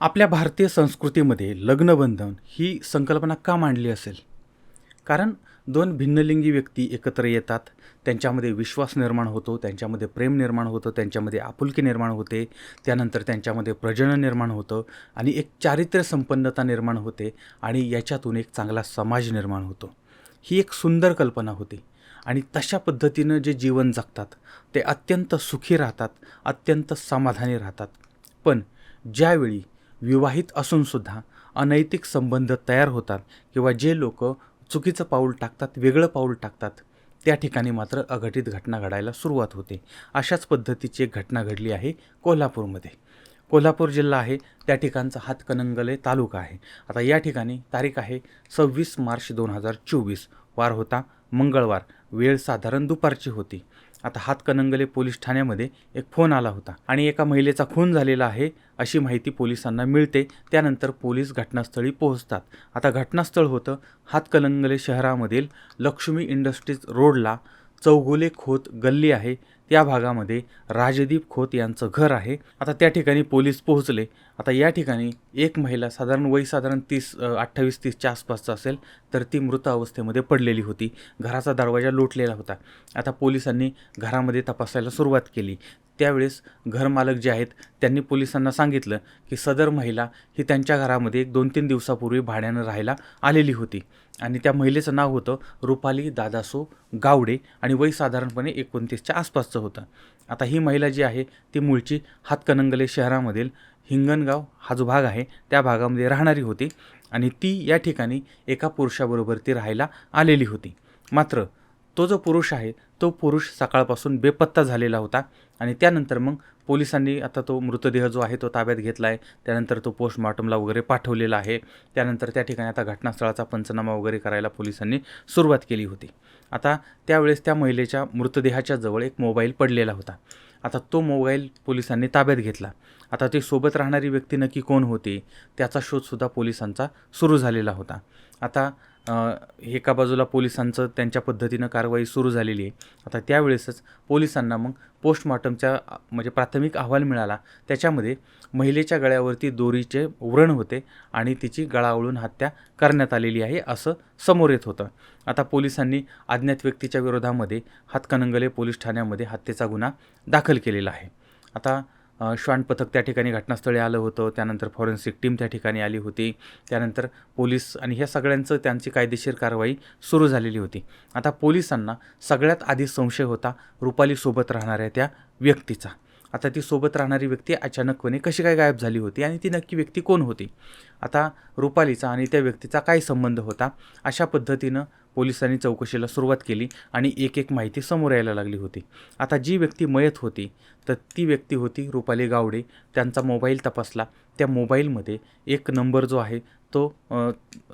आपल्या भारतीय संस्कृतीमध्ये लग्नबंधन ही संकल्पना का मांडली असेल? कारण दोन भिन्नलिंगी व्यक्ती एकत्र येतात त्यांच्यामध्ये विश्वास निर्माण होतो त्यांच्यामध्ये प्रेम निर्माण होतं त्यांच्यामध्ये आपुलकी निर्माण होते त्यानंतर त्यांच्यामध्ये प्रजनन निर्माण होतं आणि एक चारित्र्य संपन्नता निर्माण होते आणि याच्यातून एक चांगला समाज निर्माण होतो. ही एक सुंदर कल्पना होती आणि तशा पद्धतीनं जे जीवन जगतात ते अत्यंत सुखी राहतात अत्यंत समाधानी राहतात. पण ज्यावेळी विवाहित असूनसुद्धा अनैतिक संबंध तयार होतात किंवा जे लोक चुकीचं पाऊल टाकतात वेगळं पाऊल टाकतात त्या ठिकाणी मात्र अघटित घटना घडायला सुरुवात होते. अशाच पद्धतीची एक घटना घडली आहे कोल्हापूरमध्ये. कोल्हापूर जिल्हा आहे त्या ठिकाणचा हातकणंगले तालुका आहे. आता या ठिकाणी तारीख आहे सव्वीस मार्च दोन हजार चोवीस. वार होता मंगळवार वेळ साधारण दुपारची होती. आता हातकणंगले पोलीस ठाण्यामध्ये एक फोन आला होता आणि एका महिलेचा खून झालेला आहे अशी माहिती पोलिसांना मिळते. त्यानंतर पोलीस घटनास्थळी पोहोचतात. आता घटनास्थळ होतं हातकणंगले शहरामधील लक्ष्मी इंडस्ट्रीज रोडला. चौगुले खोत गल्ली आहे. त्या भागामध्ये राजदीप खोत यांचं घर आहे. आता त्या ठिकाणी पोलीस पोहोचले. आता या ठिकाणी एक महिला साधारण वय साधारण तीस अठ्ठावीस तीसच्या आसपासचं असेल तर ती मृत अवस्थेमध्ये पडलेली होती. घराचा दरवाजा लोटलेला होता. आता पोलिसांनी घरामध्ये तपासायला सुरुवात केली. त्यावेळेस घरमालक जे आहेत त्यांनी पोलिसांना सांगितलं की सदर महिला ही त्यांच्या घरामध्ये एक दोन तीन दिवसापूर्वी भाड्यानं राहायला आलेली होती. आणि त्या महिलेचं नाव होतं रुपाली दादासो गावडे आणि वय साधारणपणे एकोणतीसच्या आसपासचं होतं. आता ही महिला जी आहे ती मूळची हातकणंगले शहरामधील हिंगणगाव हा जो भाग आहे त्या भागामध्ये राहणारी होती आणि ती या ठिकाणी एका पुरुषाबरोबर ती राहायला आलेली होती. मात्र तो जो पुरुष आहे तो पुरुष सकाळपासून बेपत्ता झालेला होता आणि त्यानंतर मग पोलिसांनी आता तो मृतदेह जो आहे तो ताब्यात घेतला आहे त्यानंतर तो पोस्टमॉर्टमला वगैरे पाठवलेला आहे. त्यानंतर त्या ठिकाणी आता घटनास्थळाचा पंचनामा वगैरे करायला पोलिसांनी सुरुवात केली होती. आता त्यावेळेस त्या महिलेच्या मृतदेहाच्या जवळ एक मोबाईल पडलेला होता. आता तो मोबाईल पोलिसांनी ताब्यात घेतला. आता ती सोबत राहणारी व्यक्ती नक्की कोण होती त्याचा शोधसुद्धा पोलिसांचा सुरू झालेला होता. आता एका बाजूला पोलिसांचं त्यांच्या पद्धतीनं कारवाई सुरू झालेली आहे. आता त्यावेळेसच पोलिसांना मग पोस्टमॉर्टमच्या म्हणजे प्राथमिक अहवाल मिळाला. त्याच्यामध्ये महिलेच्या गळ्यावरती दोरीचे व्रण होते आणि तिची गळावळून हत्या करण्यात आलेली आहे असं समोर येत होतं. आता पोलिसांनी अज्ञात व्यक्तीच्या विरोधामध्ये हातकणंगले पोलीस ठाण्यामध्ये हत्येचा गुन्हा दाखल केलेला आहे. आता श्वान पथक त्या ठिकाणी घटनास्थळी आलं होतं. त्यानंतर फॉरेन्सिक टीम त्या ठिकाणी आली होती. त्यानंतर पोलीस आणि ह्या सगळ्यांचं त्यांची कायदेशीर कारवाई सुरू झालेली होती. आता पोलिसांना सगळ्यात आधी संशय होता रुपालीसोबत राहणाऱ्या त्या व्यक्तीचा. आता ती सोबत राहणारी व्यक्ती अचानकपणे कशी काय गायब झाली होती आणि ती नक्की व्यक्ती कोण होती? आता रुपालीचा आणि त्या व्यक्तीचा काय संबंध होता? अशा पद्धतीनं पोलिसांनी चौकशीला सुरुवात केली आणि एक एक माहिती समोर यायला लागली होती. आता जी व्यक्ती मयत होती तर ती व्यक्ती होती रुपाली गावडे. त्यांचा मोबाईल तपासला. त्या मोबाईलमध्ये एक नंबर जो आहे तो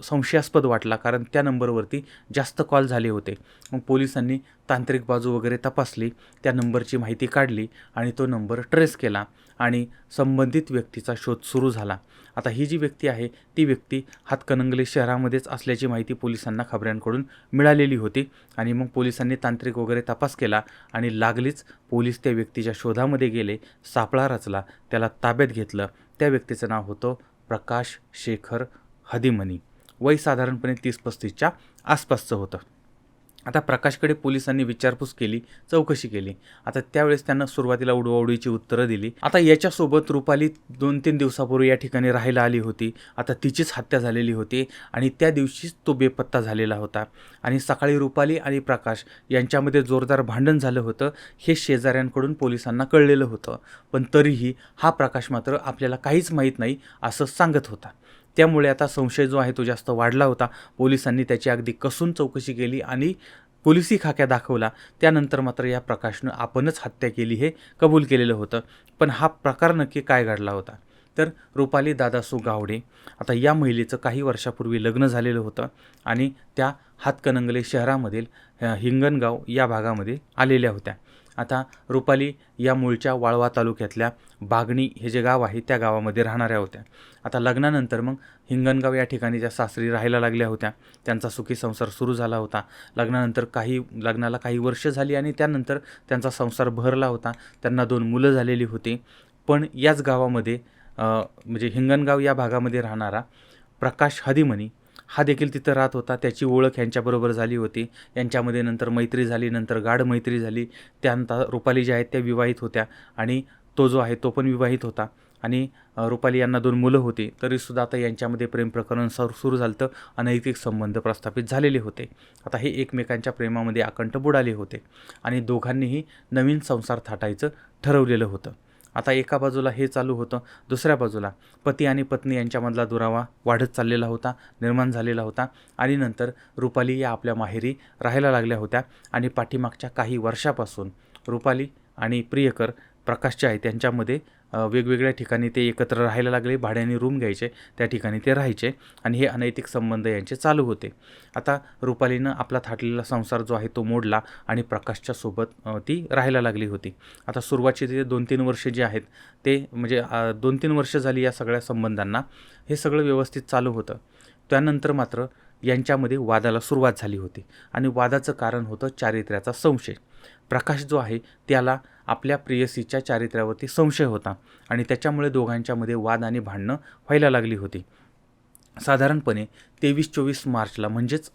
संशयास्पद वाटला कारण त्या नंबरवरती जास्त कॉल झाले होते. मग पोलिसांनी तांत्रिक बाजू वगैरे तपासली त्या नंबरची माहिती काढली आणि तो नंबर ट्रेस केला आणि संबंधित व्यक्तीचा शोध सुरू झाला. आता ही जी व्यक्ती आहे ती व्यक्ती हातकणंगले शहरामध्येच असल्याची माहिती पोलिसांना खबऱ्यांकडून मिळालेली होती आणि मग पोलिसांनी तांत्रिक वगैरे तपास केला आणि लागलीच पोलीस त्या व्यक्तीच्या शोधामध्ये गेले सापळा रचला त्याला ताब्यात घेतलं. त्या व्यक्तीचं नाव होतं प्रकाश शेखर हदिमनी. वय साधारणपणे तीस पस्तीसच्या आसपासचं होतं. आता प्रकाशकडे पोलिसांनी विचारपूस केली चौकशी केली. आता त्यावेळेस त्यांना सुरुवातीला उडवाउडीची उत्तरं दिली. आता याच्यासोबत रुपाली दोन तीन दिवसापूर्वी या ठिकाणी राहायला आली होती. आता तिचीच हत्या झालेली होती आणि त्या दिवशीच तो बेपत्ता झालेला होता. आणि सकाळी रुपाली आणि प्रकाश यांच्यामध्ये जोरदार भांडण झालं होतं हे शेजाऱ्यांकडून पोलिसांना कळलेलं होतं. पण तरीही हा प्रकाश मात्र आपल्याला काहीच माहीत नाही असं सांगत होता. त्यामुळे आता संशय जो आहे तो जास्त वाढला होता. पोलिसांनी त्याची अगदी कसून चौकशी केली आणि पोलिसी खाक्या दाखवला. त्यानंतर मात्र या प्रकाशनं आपणच हत्या केली हे कबूल केलेलं होतं. पण हा प्रकार नक्की काय घडला होता? तर रुपाली दादासू गावडे. आता या महिलेचं काही वर्षापूर्वी लग्न झालेलं होतं आणि त्या हातकणंगले शहरामधील हिंगणगाव या भागामध्ये आलेल्या होत्या. आता रुपाली या मूळच्या वाळवा तालुक्यातल्या बागणी हे जे गाव आहे त्या गावामध्ये राहणाऱ्या होत्या. आता लग्नानंतर मग हिंगणगाव या ठिकाणी ज्या सासरी राहायला लागल्या होत्या त्यांचा सुखी संसार सुरू झाला होता. लग्नानंतर काही लग्नाला काही वर्ष झाली आणि त्यानंतर त्यांचा संसार भरला होता. त्यांना दोन मुलं झालेली होती. पण याच गावामध्ये म्हणजे हिंगणगाव या भागामध्ये राहणारा प्रकाश हदिमनी हा देखील तिथं राहत होता. त्याची ओळख यांच्याबरोबर झाली होती. यांच्यामध्ये नंतर मैत्री झाली नंतर गाढ मैत्री झाली. त्यानंतर रुपाली ज्या आहेत त्या विवाहित होत्या आणि तो जो आहे तो पण विवाहित होता. आणि रुपाली यांना दोन मुलं होती. तरीसुद्धा आता यांच्यामध्ये प्रेम प्रकरण सर सुरू झालं तर अनैतिक संबंध प्रस्थापित झालेले होते. आता हे एकमेकांच्या प्रेमामध्ये आकंठ बुडाले होते आणि दोघांनीही नवीन संसार थाटायचं ठरवलेलं होतं. आता एका बाजूला हे चालू होतं दुसऱ्या बाजूला पती आणि पत्नी यांच्यामधला दुरावा वाढत चाललेला होता निर्माण झालेला होता आणि नंतर रुपाली या आपल्या माहेरी राहायला लागल्या होत्या आणि पाठीमागच्या काही वर्षापासून रुपाली आणि प्रियकर प्रकाश जे आहे. त्यांच्यामध्ये वेगवेगळ्या ठिकाणी ते एकत्र राहायला लागले. भाड्याने रूम घ्यायचे त्या ठिकाणी ते राहायचे आणि हे अनैतिक संबंध यांचे चालू होते. आता रुपालीनं आपला थाटलेला संसार जो आहे तो मोडला आणि प्रकाशच्या सोबत ती राहायला लागली होती. आता सुरुवातचे दोन तीन वर्ष जे आहेत ते म्हणजे दोन तीन वर्ष झाली या सगळ्या संबंधांना हे सगळं व्यवस्थित चालू होतं. त्यानंतर मात्र यांच्यामध्ये वादाला सुरुवात झाली होती आणि वादाचं कारण होतं चारित्र्याचा संशय. प्रकाश जो आहे त्याला आपल्या प्रेयसीच्या चारित्र्यावरती संशय होता आणि त्याच्यामुळे दोघांच्यामध्ये वाद आणि भांडणं व्हायला लागली होती. साधारणपणे तेवीस चोवीस मार्चला म्हणजेच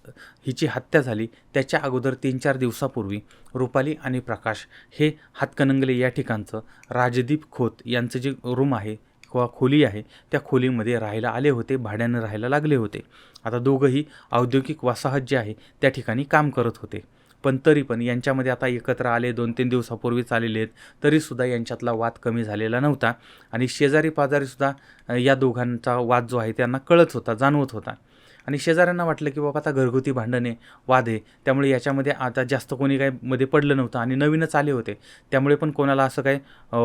हिची हत्या झाली त्याच्या अगोदर तीन चार दिवसापूर्वी रुपाली आणि प्रकाश हे हातकणंगले या ठिकाणचं राजदीप खोत यांचं जे रूम आहे किंवा खोली आहे त्या खोलीमध्ये राहायला आले होते भाड्यानं राहायला लागले होते. आता दोघंही औद्योगिक वसाहत जे आहे त्या ठिकाणी काम करत होते. पण तरी पण यांच्यामध्ये आता एकत्र आले दोन तीन दिवसापूर्वीच आलेले आहेत तरीसुद्धा यांच्यातला वाद कमी झालेला नव्हता. आणि शेजारी पाजारीसुद्धा या दोघांचा वाद जो आहे त्यांना कळत होता जाणवत होता. आणि शेजाऱ्यांना वाटलं की बाबा आता घरगुती भांडणे वाद आहे. त्यामुळे याच्यामध्ये आता जास्त कोणी काही मध्ये पडलं नव्हतं आणि नवीनच आले होते. त्यामुळे पण कोणाला असं काही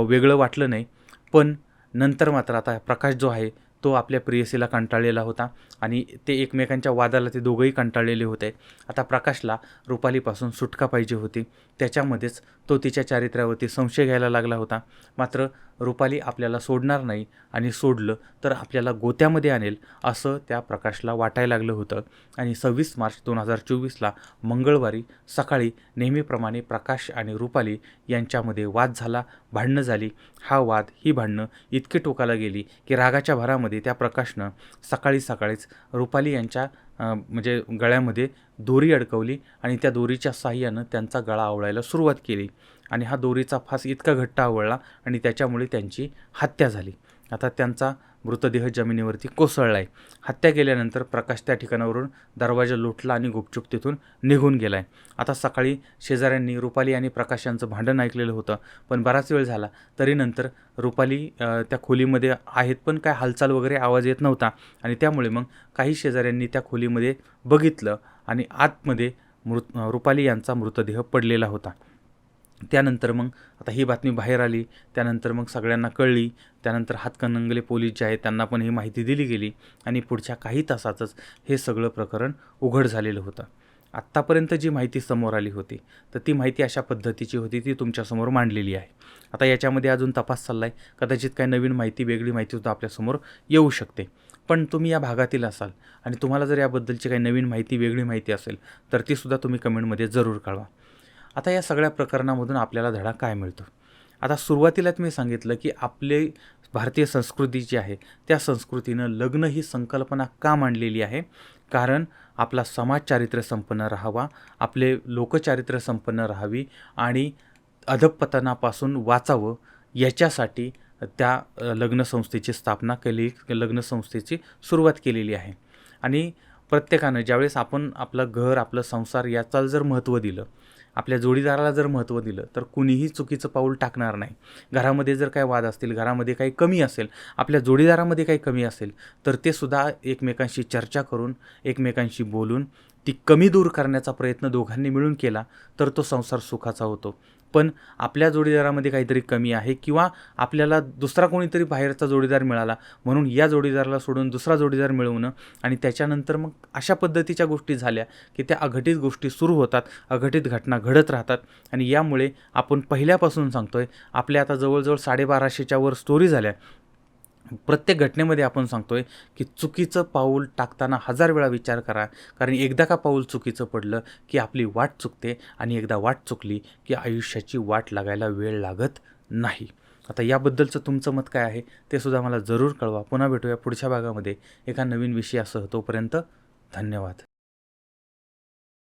वेगळं वाटलं नाही. पण नंतर मात्र आता प्रकाश जो आहे तो आपल्या प्रियसीला कंटाळलेला होता आणि ते एकमेकांच्या वादाला ते दोघंही कंटाळलेले होते. आता प्रकाशला रुपालीपासून सुटका पाहिजे होती. त्याच्यामध्येच तो तिच्या चारित्र्यावरती संशय घ्यायला लागला होता. मात्र रुपाली आपल्याला सोडणार नाही आणि सोडलं तर आपल्याला गोत्यामध्ये आणेल असं त्या प्रकाशला वाटायला लागलं होतं. आणि सव्वीस मार्च दोन हजार चोवीसला मंगळवारी सकाळी नेहमीप्रमाणे प्रकाश आणि रुपाली यांच्यामध्ये वाद झाला. भांडणं झाली. हा वाद ही भांडणं इतकी टोकाला गेली की रागाच्या भरामध्ये त्या प्रकाशनं सकाळी सकाळीच रुपाली यांच्या म्हणजे गळ्यामध्ये दोरी अडकवली आणि त्या दोरीच्या साह्यानं त्यांचा गळा आवळायला सुरुवात केली. आणि हा दोरीचा फास इतका घट्ट आवळला आणि त्याच्यामुळे त्यांची हत्या झाली. आता त्यांचा मृतदेह जमिनीवरती कोसळला आहे हत्या केल्यानंतर प्रकाश त्या ठिकाणावरून दरवाजा लुटला आणि गुपचूप तिथून निघून गेला आहे आता सकाळी शेजाऱ्यांनी रुपाली आणि प्रकाश यांचं भांडण ऐकलेलं होतं पण बराच वेळ झाला तरी नंतर रुपाली त्या खोलीमध्ये आहेत पण काय हालचाल वगैरे आवाज येत नव्हता आणि त्यामुळे मग काही शेजाऱ्यांनी त्या खोलीमध्ये बघितलं आणि आतमध्ये मृत रुपाली यांचा मृतदेह पडलेला होता. त्यानंतर मग आता ही बातमी बाहेर आली त्यानंतर मग सगळ्यांना कळली त्यानंतर हातकणंगले पोलीस जे आहेत त्यांना पण ही माहिती दिली गेली आणि पुढच्या काही तासातच हे सगळं प्रकरण उघड झालेलं होतं. आत्तापर्यंत जी माहिती समोर आली होती तर ती माहिती अशा पद्धतीची होती ती तुमच्यासमोर मांडलेली आहे. आता याच्यामध्ये अजून तपास चालला आहे कदाचित काही नवीन माहिती वेगळी माहितीसुद्धा आपल्यासमोर येऊ शकते. पण तुम्ही या भागातील असाल आणि तुम्हाला जर याबद्दलची काही नवीन माहिती वेगळी माहिती असेल तर तीसुद्धा तुम्ही कमेंटमध्ये जरूर कळवा. आता या सगळ्या प्रकरणामधून आपल्याला धडा काय मिळतो? आता सुरुवातीलाच मी सांगितलं की आपले भारतीय संस्कृती जी आहे त्या संस्कृतीनं लग्न ही संकल्पना का मांडलेली आहे? कारण आपला समाज चारित्र्य संपन्न राहावा आपले लोकचारित्र्य संपन्न राहावी आणि अधपतनापासून वाचावं याच्यासाठी त्या लग्नसंस्थेची स्थापना केली लग्नसंस्थेची सुरुवात केलेली आहे. आणि प्रत्येकानं ज्यावेळेस आपण आपलं घर आपलं संसार याचा जर महत्त्व दिलं आपल्या जोडीदाराला जर महत्त्व दिलं तर कुणीही चुकीचं पाऊल टाकणार नाही. घरामध्ये जर काही वाद असतील घरामध्ये काही कमी असेल आपल्या जोडीदारामध्ये काही कमी असेल तर ते सुद्धा एकमेकांशी चर्चा करून एकमेकांशी बोलून ती कमी दूर करण्याचा प्रयत्न दोघांनी मिळून केला तर तो संसार सुखाचा होतो. पण आपल्या जोडीदारामध्ये काहीतरी कमी आहे किंवा आपल्याला दुसरा कोणीतरी बाहेरचा जोडीदार मिळाला म्हणून या जोडीदाराला सोडून दुसरा जोडीदार मिळवणं आणि त्याच्यानंतर मग अशा पद्धतीच्या गोष्टी झाल्या की त्या अघटित गोष्टी सुरू होतात अघटित घटना घडत राहतात आणि यामुळे आपण पहिल्यापासून सांगतोय आपल्या आता जवळजवळ साडेबाराशेच्या वर स्टोरी झाल्या. प्रत्येक घटनेमध्ये आपण सांगतोय की चुकीचं पाऊल टाकताना हजार वेळा विचार करा. कारण एकदा का पाऊल चुकीचं पडलं की आपली वाट चुकते आणि एकदा वाट चुकली की आयुष्याची वाट लागायला वेळ लागत नाही. आता याबद्दलचं तुमचं मत काय आहे ते सुद्धा मला जरूर कळवा. पुन्हा भेटूया पुढच्या भागामध्ये. एका नवीन विषयासह तोपर्यंत धन्यवाद.